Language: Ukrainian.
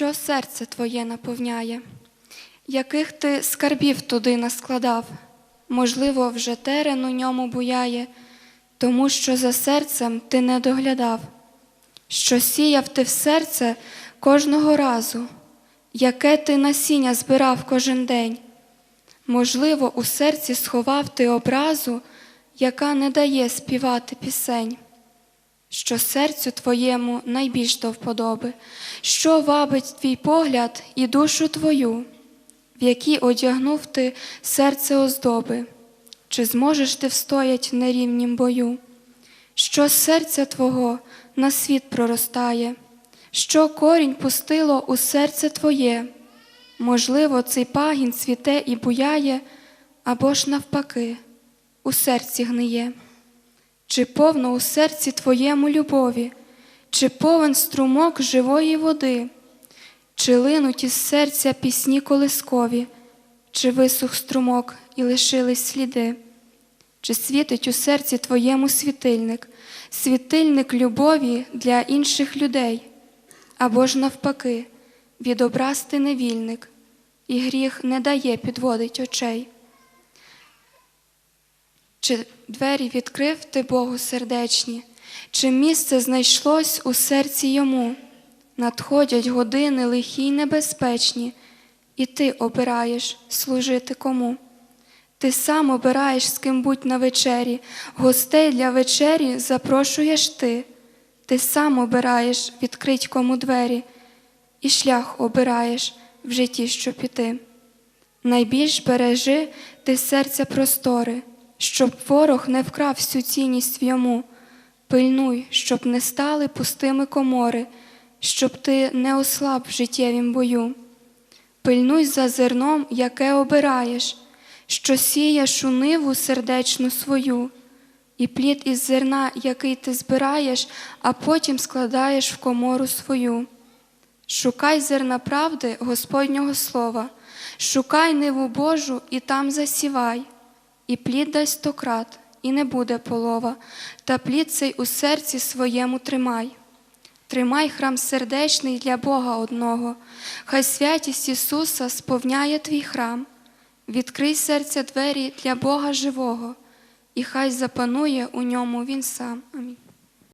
що серце твоє наповняє, яких ти скарбів туди наскладав, можливо, вже терен у ньому буяє, тому що за серцем ти не доглядав, що сіяв ти в серце кожного разу, яке ти насіння збирав кожен день. Можливо, у серці сховав ти образу, яка не дає співати пісень що серцю твоєму найбільш до вподоби, що вабить твій погляд і душу твою, в якій одягнув ти серце оздоби, чи зможеш ти встоять в нерівнім бою, що серця твого на світ проростає, що корінь пустило у серце твоє, можливо, цей пагін цвіте і буяє, або ж навпаки, у серці гниє. Чи повно у серці твоєму любові, чи повен струмок живої води, чи линуть із серця пісні колискові, чи висух струмок і лишились сліди, чи світить у серці твоєму світильник, світильник любові для інших людей, або ж навпаки, відобраз ти невільник, і гріх не дає підводить очей. Чи двері відкрив ти Богу сердечні, чи місце знайшлось у серці йому? Надходять години лихі й небезпечні, і ти обираєш служити кому. Ти сам обираєш, з ким будь на вечері, гостей для вечері запрошуєш ти, ти сам обираєш відкрить кому двері, і шлях обираєш в житті, що піти. Найбільш бережи ти серця простори, щоб ворог не вкрав всю цінність йому. Пильнуй, щоб не стали пустими комори, щоб ти не ослаб в життєвім бою. Пильнуй за зерном, яке обираєш, що сієш у ниву сердечну свою, і плід із зерна, який ти збираєш, а потім складаєш в комору свою. Шукай зерна правди Господнього слова, шукай ниву Божу і там засівай, і плід дасть стократ, і не буде полова, та плід цей у серці своєму тримай. Тримай храм сердечний для Бога одного, хай святість Ісуса сповняє твій храм, відкрий серця двері для Бога живого, і хай запанує у ньому Він сам. Амінь.